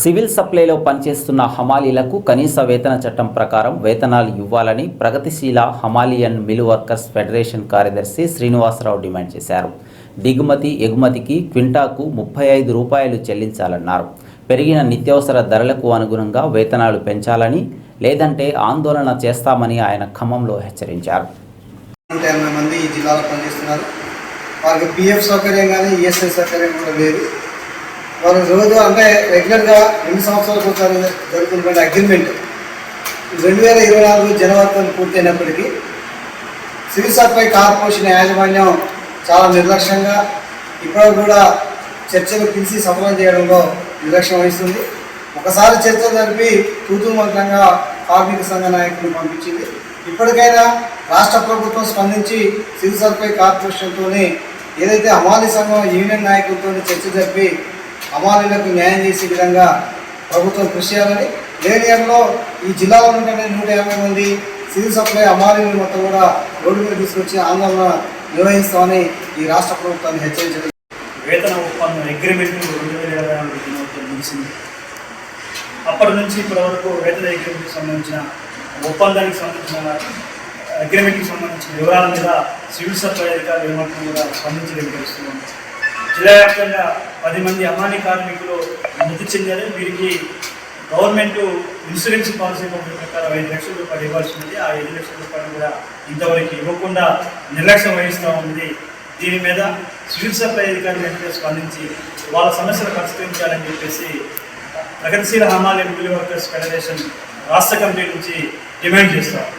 Civil సప్లైలో పనిచేస్తున్న హమాలీలకు కనీస వేతన చట్టం ప్రకారం వేతనాలు ఇవ్వాలని ప్రగతిశీల హమాలియన్ మిల్ వర్కర్స్ ఫెడరేషన్ కార్యదర్శి శ్రీనివాసరావు డిమాండ్ చేశారు. దిగుమతి ఎగుమతికి క్వింటాకు ముప్పై ఐదు రూపాయలు చెల్లించాలన్నారు. పెరిగిన నిత్యావసర ధరలకు అనుగుణంగా వేతనాలు పెంచాలని లేదంటే ఆందోళన చేస్తామని ఆయన ఖమ్మంలో హెచ్చరించారు. మంది ఈ జిల్లాలో పనిచేస్తున్నారు. వారికి పిఎఫ్ సౌకర్యం కానీ ఈఎస్ఐ సౌకర్యం కూడా లేదు. మనం రోజు అంటే రెగ్యులర్గా రెండు సంవత్సరాలకు ఒకసారి జరుగుతున్నటువంటి అగ్రిమెంట్ రెండు వేల ఇరవై నాలుగు జనవరి పూర్తయినప్పటికీ సివిల్ సప్లై కార్పొరేషన్ యాజమాన్యం చాలా నిర్లక్ష్యంగా ఇప్పటికి కూడా చర్చలు పిలిచి సఫలం చేయడంలో నిర్లక్ష్యం వహిస్తుంది. ఒకసారి చర్చలు జరిపి తూతూ మంత్రంగా కార్మిక సంఘ నాయకులు పంపించింది. ఇప్పటికైనా రాష్ట్ర ప్రభుత్వం స్పందించి సివిల్ సప్లై కార్పొరేషన్తోనే ఏదైతే హమాలి సంఘం యూనియన్ నాయకులతో చర్చ జరిపి హమాలీలకు న్యాయం చేసే విధంగా ప్రభుత్వం కృషి చేయాలని లేనియర్లో ఈ జిల్లాలో ఉండే నూట యాభై మంది సివిల్ సప్లై హమాలీలు మొత్తం కూడా రోడ్డు మీద తీసుకొచ్చి ఆందోళన నిర్వహిస్తామని ఈ రాష్ట్ర ప్రభుత్వాన్ని హెచ్చరించడం. వేతన ఒప్పందం అగ్రిమెంట్ రెండు వేల ఇరవై నాలుగు దినోత్సవం ముగిసింది. అప్పటి నుంచి ఇప్పటి వరకు వేతన అగ్రిమెంట్కి సంబంధించిన ఒప్పందానికి సంబంధించిన అగ్రిమెంట్కి సంబంధించిన వివరాల మీద సివిల్ సప్లై అధికారులు ఏమంటున్నా కూడా స్పందించడం తెలుస్తున్నాం జిల్లా వ్యాప్తంగా పది మంది అమాని కార్మికులు మృతి చెందారు. వీరికి గవర్నమెంట్ ఇన్సూరెన్స్ పాలసీ పంపిణీ ప్రకారం ఐదు లక్షల రూపాయలు ఇవ్వాల్సింది ఆ ఐదు లక్షల రూపాయలు కూడా ఇంతవరకు ఇవ్వకుండా నిర్లక్ష్యం వహిస్తూ ఉంది. దీని మీద సివిల్ సప్లై అధికారులు వెంటనే స్పందించి వాళ్ళ సమస్యలు పరిష్కరించాలని చెప్పేసి Pragatisheela Hamali mill workers federation రాష్ట్ర కమిటీ నుంచి డిమాండ్ చేస్తారు